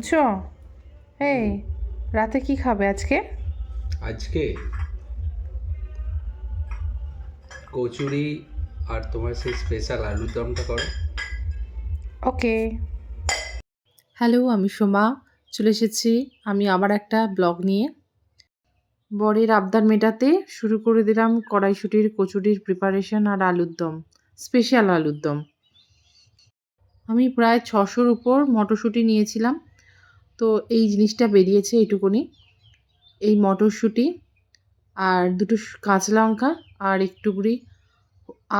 শুনছো? এই রাতে কি খাবে আজকে? আজকে কচুরি আর তোমার সেই স্পেশাল আলুর দমটা করো। ওকে হ্যালো আমি সোমা চলে এসেছি আমি আবার একটা ব্লগ নিয়ে। বরের আবদার মেটাতে শুরু করে দিলাম কড়াইশুটির কচুরির প্রিপারেশন আর আলুর দম স্পেশাল আলুর দম। আমি প্রায় ছশোর উপর মটরশুঁটি নিয়েছিলাম তো এই জিনিসটা বেরিয়েছে এইটুকুনি। এই মটরশুঁটি আর দুটো কাঁচা লঙ্কা আর একটুকুরি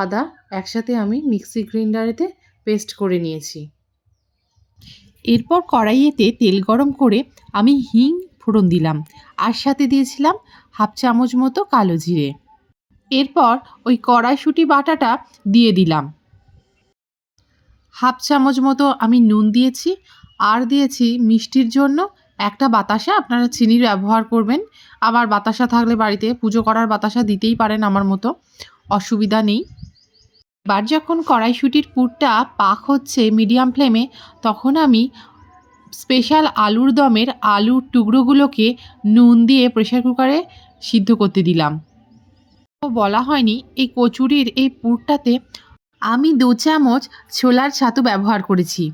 আদা একসাথে আমি মিক্সি গ্রাইন্ডারেতে পেস্ট করে নিয়েছি। এরপর কড়াইয়েতে তেল গরম করে আমি হিং ফোড়ন দিলাম। আর সাথে দিয়েছিলাম হাফ চামচ মতো কালো জিরে। এরপর ওই কড়াইশুঁটি বাটাটা দিয়ে দিলাম। হাফ চামচ মতো আমি নুন দিয়েছি আর দিয়েছি মিষ্টির জন্য একটা বাতাসা, আপনারা চিনির ব্যবহার করবেন। আবার বাতাসা থাকলে বাড়িতে পুজো করার বাতাসা দিতেই পারেন আমার মতো। অসুবিধা নেই। এবার যখন কড়াইশুঁটির পুরটা পাক হচ্ছে মিডিয়াম ফ্লেমে, তখন আমি স্পেশাল আলুর দমের আলুর টুকরোগুলোকে নুন দিয়ে প্রেশার কুকারে সিদ্ধ করতে দিলাম। বলা হয়নি, এই কচুরির এই পুরটাতে আমি দু চামচ ছোলার ছাতু ব্যবহার করেছি।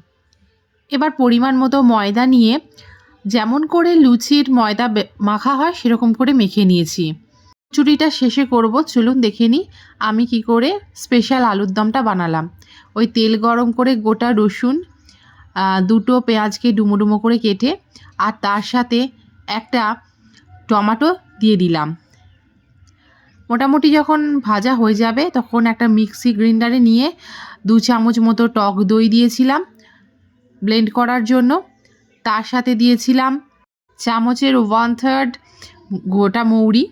এবার পরিমাণ মতো ময়দা নিয়ে যেমন করে লুচির ময়দা মাখা হয়, সেরকম করে মেখে নিয়েছি। কচুরিটা শেষে করব। চলুন দেখে নিই আমি কি করে স্পেশাল আলুর দমটা বানালাম। ওই তেল গরম করে গোটা রসুন দুটো পেঁয়াজকে ডুমো ডুমো করে কেটে আর তার সাথে একটা টমেটো দিয়ে দিলাম। মোটামুটি যখন ভাজা হয়ে যাবে তখন একটা মিক্সি গ্রাইন্ডারে নিয়ে দু চামচ মতো টক দই দিয়েছিলাম। ব্লেন্ড করার জন্য। তার সাথে দিয়েছিলাম চামচের ওয়ান থার্ড গোটা মৌরি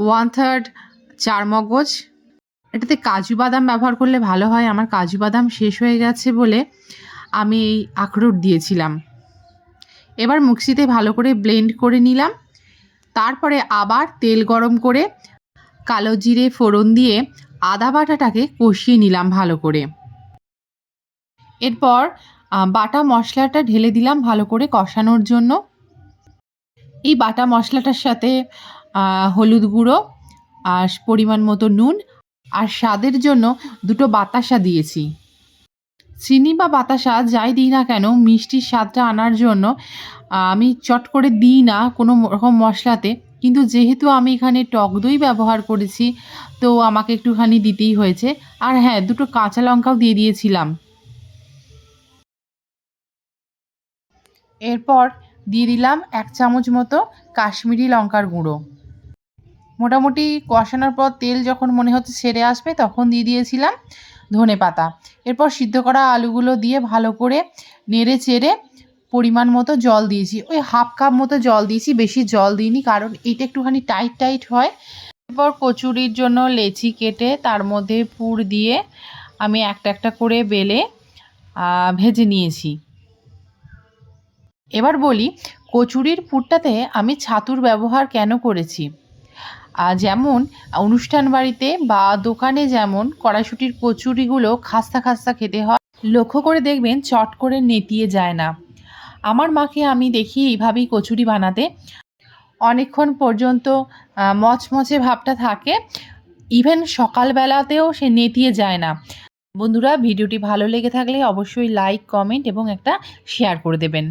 ওয়ান থার্ড চার মগজ এটাতে কাজু বাদাম ব্যবহার করলে ভালো হয়, আমার কাজু বাদাম শেষ হয়ে গেছে বলে আমি এই আখরোট দিয়েছিলাম। এবার মিক্সিতে ভালো করে ব্লেন্ড করে নিলাম। তারপরে আবার তেল গরম করে কালো জিরে ফোড়ন দিয়ে আদা বাটাটাকে কষিয়ে নিলাম ভালো করে। এরপর বাটা মশলাটা ঢেলে দিলাম ভালো করে কষানোর জন্য। এই বাটা মশলাটার সাথে হলুদ গুঁড়ো আর পরিমাণ মতো নুন আর স্বাদের জন্য দুটো বাতাসা দিয়েছি। চিনি বা বাতাসা যাই দিই না কেন, মিষ্টির স্বাদটা আনার জন্য আমি চট করে দিই না কোনো রকম মশলাতে। কিন্তু যেহেতু আমি এখানে টক দই ব্যবহার করেছি, তো আমাকে একটুখানি দিতেই হয়েছে। আর হ্যাঁ দুটো কাঁচা লঙ্কাও দিয়ে দিয়েছিলাম। এরপর দিয়ে দিলাম এক চামচ মতো কাশ্মীরি লঙ্কার গুঁড়ো। মোটামুটি কষানোর পর তেল যখন মনে হচ্ছে সেরে আসবে, তখন দিয়ে দিয়েছিলাম ধনে পাতা। এরপর সিদ্ধ করা আলুগুলো দিয়ে ভালো করে নেড়ে চেড়ে পরিমাণ মতো জল দিয়েছি। ওই হাফ কাপ মতো জল দিয়েছি, বেশি জল দিইনি, কারণ এটা একটুখানি টাইট টাইট হয়। এরপর কচুরির জন্য লেচি কেটে তার মধ্যে পুর দিয়ে আমি একটা একটা করে বেলে ভেজে নিয়েছি। এবার বলি, কচুরির পুরটাতে আমি ছাতুর ব্যবহার কেন করেছি? যেমন, অনুষ্ঠান বাড়িতে বা দোকানে যেমন কড়াইশুটির কচুরিগুলো খাস্তা খাস্তা খেতে হয়, লক্ষ্য করে দেখবেন চট করে নেতিয়ে যায় না। আমার মাকে আমি দেখি এইভাবেই কচুরি বানাতে। অনেকক্ষণ পর্যন্ত মচমচে ভাবটা থাকে, ইভেন সকালবেলাতেও সে নেতিয়ে যায় না। বন্ধুরা, ভিডিওটি ভালো লেগে থাকলে অবশ্যই লাইক, কমেন্ট এবং একটা শেয়ার করে দেবেন।